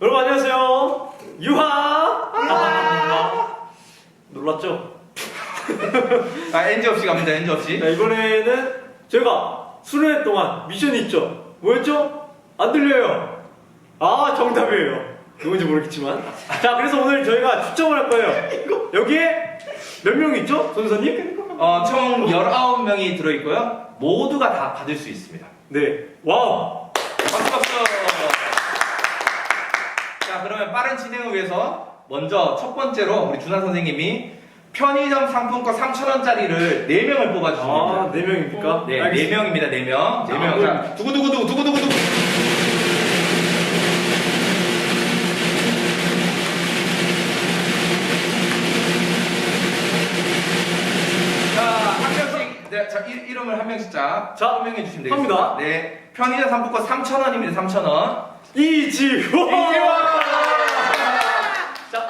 여러분 안녕하세요. 유하. 아, 놀랐죠? 아 NG 없이 갑니다 NG 없이 자, 이번에는 저희가 수련회 동안 미션이 있죠. 뭐였죠? 안 들려요. 아 정답이에요. 누군지 모르겠지만. 자 그래서 오늘 저희가 추첨을 할 거예요. 여기에 몇 명 있죠, 선생님? 어, 총 19명이 들어 있고요 모두가 다 받을 수 있습니다 네. 와우. 박수 박수 자 그러면 빠른 진행을 위해서 먼저 첫 번째로 우리 준하 선생님이 편의점 상품권 3,000원짜리를 4명을 뽑아주십니다 아, 네 명입니까? 네, 알겠습니다. 4명입니다 4명 자, 4명 그럼- 자, 두구두구두구 두구두구두구 자, 한 명씩, 네, 자, 이, 이름을 한 명씩 자, 자, 설명해 주시면 되겠습니다. 합니다. 네, 편의점 상품권 3,000원입니다, 3,000원. 이지호. 이지원!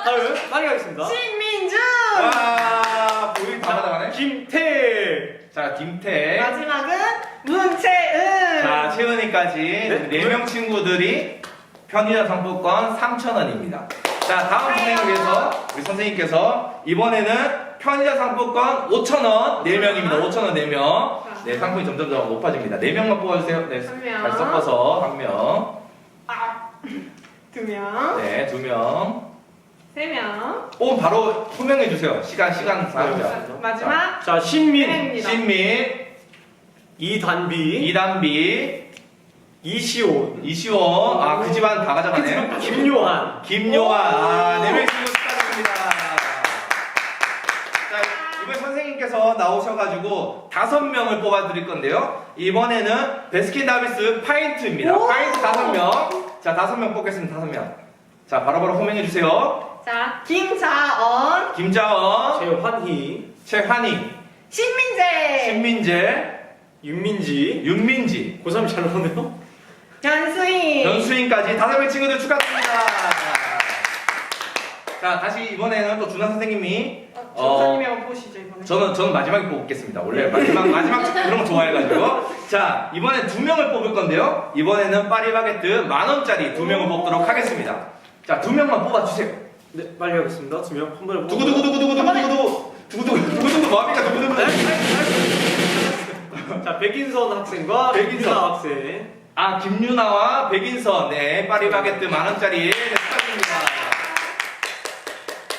자 다음 빨리 가겠습니다. 신민주 와, 보이 다 받아가네. 김태. 자, 김태. 마지막은 문채은 자, 채은이까지 네 명 친구들이 편의점 상품권 3,000원입니다. 자, 다음 위해서 우리 선생님께서 이번에는 편의점 상품권 5,000원 4명입니다. 5,000원 4명. 네, 상품이 점점 더 높아집니다. 4명만 뽑아주세요. 네, 한 명. 잘 섞어서 한 명. 아, 두 명 네, 두 명. 세명 오, 바로 호명해 주세요. 시간, 시간 사죠. 마지막 자 신민. 혜입니다 신민, 이단비. 이단비, 이시온. 이시원. 아, 그 집안 다 가져가네. 김요한. 김요한 아, 네명 친구 축하드립니다. 자, 이번 선생님께서 나오셔가지고 다섯 명을 뽑아드릴 건데요. 이번에는 베스킨라빈스 파인트입니다. 오! 파인트 다섯 명. 자, 다섯 명 뽑겠습니다. 다섯 명. 자, 바로바로 호명해 주세요. 자 김자언 김자원, 최환희. 최한희, 신민재 신민재, 윤민지. 윤민지, 고3 잘 나오네요. 변수인 변수인까지 다섯 명 친구들 축하드립니다. 자, 다시 이번에는 또 준하 선생님이 어, 어, 전사님이 한번 보시죠 이번에 저는 저는 마지막에 뽑겠습니다. 원래 마지막 마지막 그런 거 좋아해가지고 자 이번에 두 명을 뽑을 건데요. 이번에는 파리바게뜨 만 원짜리 두 명을 뽑도록 하겠습니다. 자 두 명만 뽑아주세요. 네 빨리 하겠습니다. 두명한 번에. 두구 두구 두구 두구 두구 두구 두구 두구 두구 두구 뭐합니까 두구 두구. 자 백인선 학생과 백인선. 백인선 학생. 아 김유나와 백인선 네 파리바게뜨 만 원짜리 네, 축하드립니다.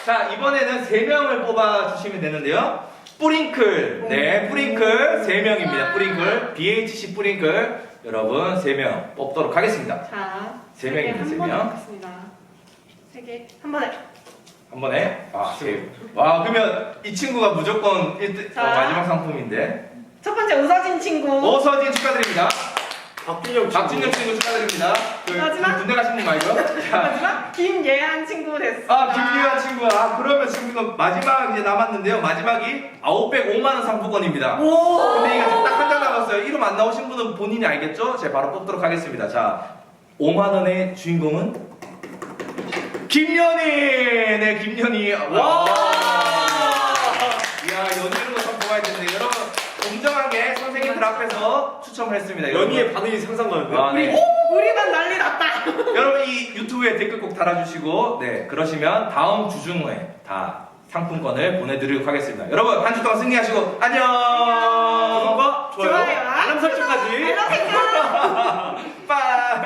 자 이번에는 세 명을 뽑아 주시면 되는데요. 뿌링클 네 뿌링클 세 명입니다. 뿌링클 BHC 뿌링클 여러분 세 명 뽑도록 하겠습니다. 자 세 명입니다, 세 명. 먹겠습니다 세 개 한 번에 한 번에 아, 세. 와 그러면 이 친구가 무조건 1등 자. 마지막 상품인데 첫 번째 우서진 친구 오서진 축하드립니다. 박준영 친구. 박준영 친구 축하드립니다. 그 마지막. 군대 가시는 거 아니고요? 자, 마지막 김예한 친구 됐습니다 아 김유한 친구 아 그러면 지금 마지막 이제 남았는데요. 마지막이 아웃백 5만 원 상품권입니다. 오 근데 이게 딱한 장 남았어요. 이름 안 나오신 분은 본인이 알겠죠? 제가 바로 뽑도록 하겠습니다. 자, 5만 원의 주인공은 김연희. 네, 김연희. 와. 이야, 연희는 거참 뽑아야 되는데 여러분 공정하게 선생님들 앞에서 추첨을 했습니다. 연희의 반응이 상상 가는데. 아, 네. 우리 반 난리 났다 여러분 이 유튜브에 댓글 꼭 달아주시고 네 그러시면 다음 주 중에 다 상품권을 보내드리도록 하겠습니다. 여러분 한 주 동안 승리하시고 안녕. 구독과 좋아요, 좋아요. 알람 설정까지. 알람 설정 빠.